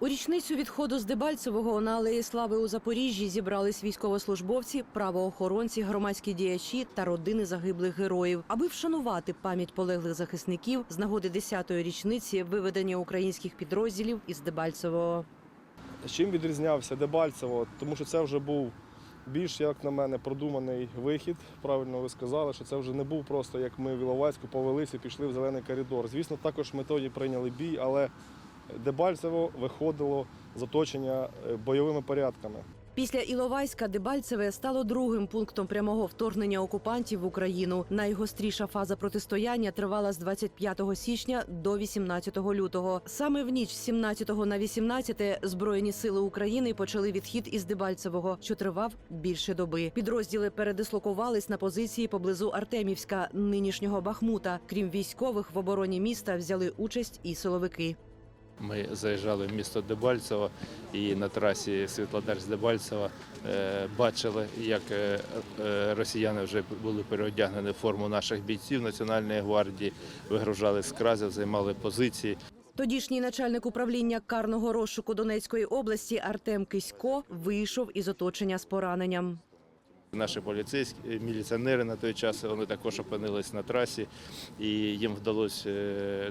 У річницю відходу з Дебальцевого на алеї Слави у Запоріжжі зібрались військовослужбовці, правоохоронці, громадські діячі та родини загиблих героїв, аби вшанувати пам'ять полеглих захисників з нагоди 10-ї річниці виведення українських підрозділів із Дебальцевого. Чим відрізнявся Дебальцево? Тому що це вже був більш, як на мене, продуманий вихід. Правильно ви сказали, що це вже не був просто як ми в Іловайську повелися пішли в зелений коридор. Звісно, також ми тоді прийняли бій, але Дебальцево виходило з оточення е, бойовими порядками. Після Іловайська Дебальцеве стало другим пунктом прямого вторгнення окупантів в Україну. Найгостріша фаза протистояння тривала з 25 січня до 18 лютого. Саме в ніч з 17 на 18 збройні сили України почали відхід із Дебальцевого, що тривав більше доби. Підрозділи передислокувались на позиції поблизу Артемівська, нинішнього Бахмута. Крім військових, в обороні міста взяли участь і силовики. Ми заїжджали в місто Дебальцево і на трасі Світлодар-Дебальцево е, бачили, як е, е, росіяни вже були переодягнені в форму наших бійців Національної гвардії, вигружали з кразів, займали позиції. Тодішній начальник управління карного розшуку Донецької області Артем Кисько вийшов із оточення з пораненням. Наші поліцейські міліціонери на той час вони також опинились на трасі, і їм вдалося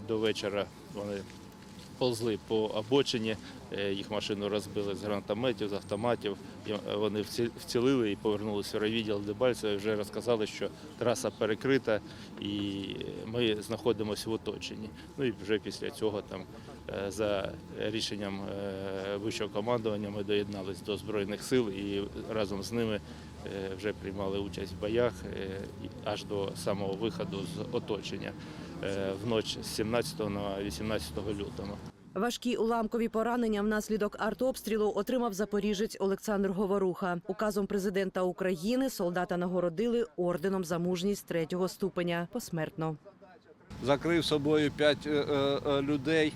до вечора. Вони ползли по обочині, е, їх машину розбили з гранатометів, з автоматів. Е, Вони вцілили і повернулися в райвідділ Дебальцева вже розказали, що траса перекрита і ми знаходимося в оточенні. Ну і вже після цього там е, за рішенням е, вищого командування ми доєднались до Збройних сил і разом з ними е, вже приймали участь в боях е, аж до самого виходу з оточення е, в ніч з 17 на 18 лютого. Важкі уламкові поранення внаслідок артобстрілу отримав запоріжець Олександр Говоруха. Указом президента України солдата нагородили орденом за мужність третього ступеня посмертно. закрив собою п'ять е, е, е, людей.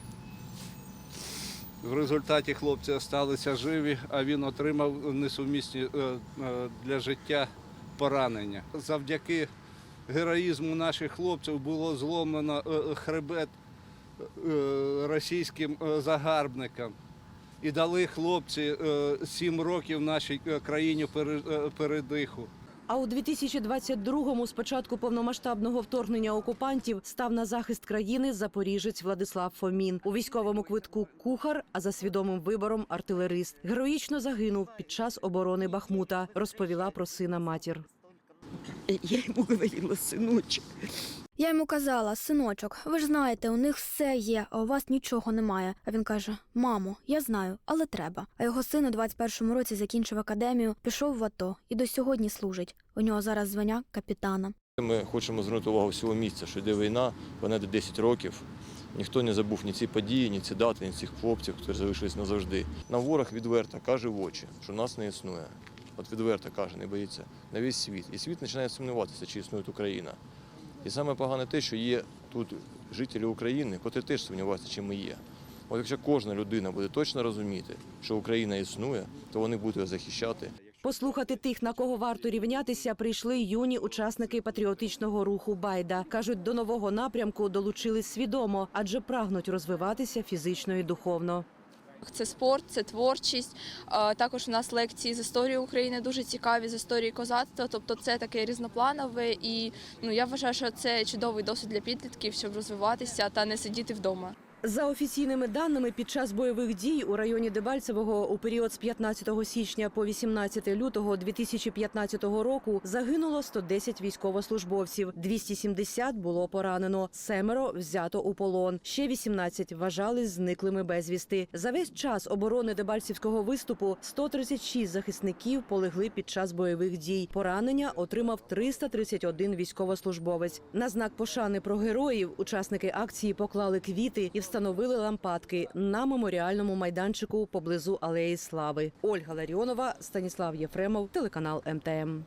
В результаті хлопці залишилися живі, а він отримав несумісні для життя поранення. Завдяки героїзму наших хлопців було зломлено хребет російським е, загарбникам. І дали хлопці е, сім років нашій е, країні пере- е, передиху. А у 2022-му, з початку повномасштабного вторгнення окупантів, став на захист країни запоріжець Владислав Фомін. У військовому квитку кухар, а за свідомим вибором артилерист. Героїчно загинув під час оборони Бахмута. Розповіла про сина матір. Я ему говорила, сыночек, Я йому казала, синочок, ви ж знаєте, у них все є, а у вас нічого немає. А він каже: Мамо, я знаю, але треба. А його син у 21-му році закінчив академію, пішов в АТО і до сьогодні служить. У нього зараз звання капітана. Ми хочемо звернути увагу всього місця, що йде війна, вона йде 10 років. Ніхто не забув ні ці події, ні ці дати, ні цих хлопців, які залишились назавжди. Нам ворог відверто каже в очі, що нас не існує. От відверто каже, не боїться на весь світ. І світ починає сумніватися, чи існує Україна. І саме погане те, що є тут жителі України, котрі теж сумніваються, чи ми є. От якщо кожна людина буде точно розуміти, що Україна існує, то вони будуть її захищати. Послухати тих, на кого варто рівнятися, прийшли юні учасники патріотичного руху Байда. кажуть, до нового напрямку долучились свідомо, адже прагнуть розвиватися фізично і духовно. Це спорт, це творчість. Також у нас лекції з історії України дуже цікаві з історії козацтва. Тобто це таке різнопланове, і ну я вважаю, що це чудовий досвід для підлітків, щоб розвиватися та не сидіти вдома. За офіційними даними, під час бойових дій у районі Дебальцевого у період з 15 січня по 18 лютого 2015 року загинуло 110 військовослужбовців, 270 було поранено, семеро взято у полон. Ще 18 вважались зниклими безвісти. За весь час оборони Дебальцівського виступу 136 захисників полегли під час бойових дій. Поранення отримав 331 військовослужбовець. На знак пошани про героїв учасники акції поклали квіти і встановили лампадки на меморіальному майданчику поблизу алеї Слави. Ольга Ларіонова, Станіслав Єфремов, телеканал МТМ.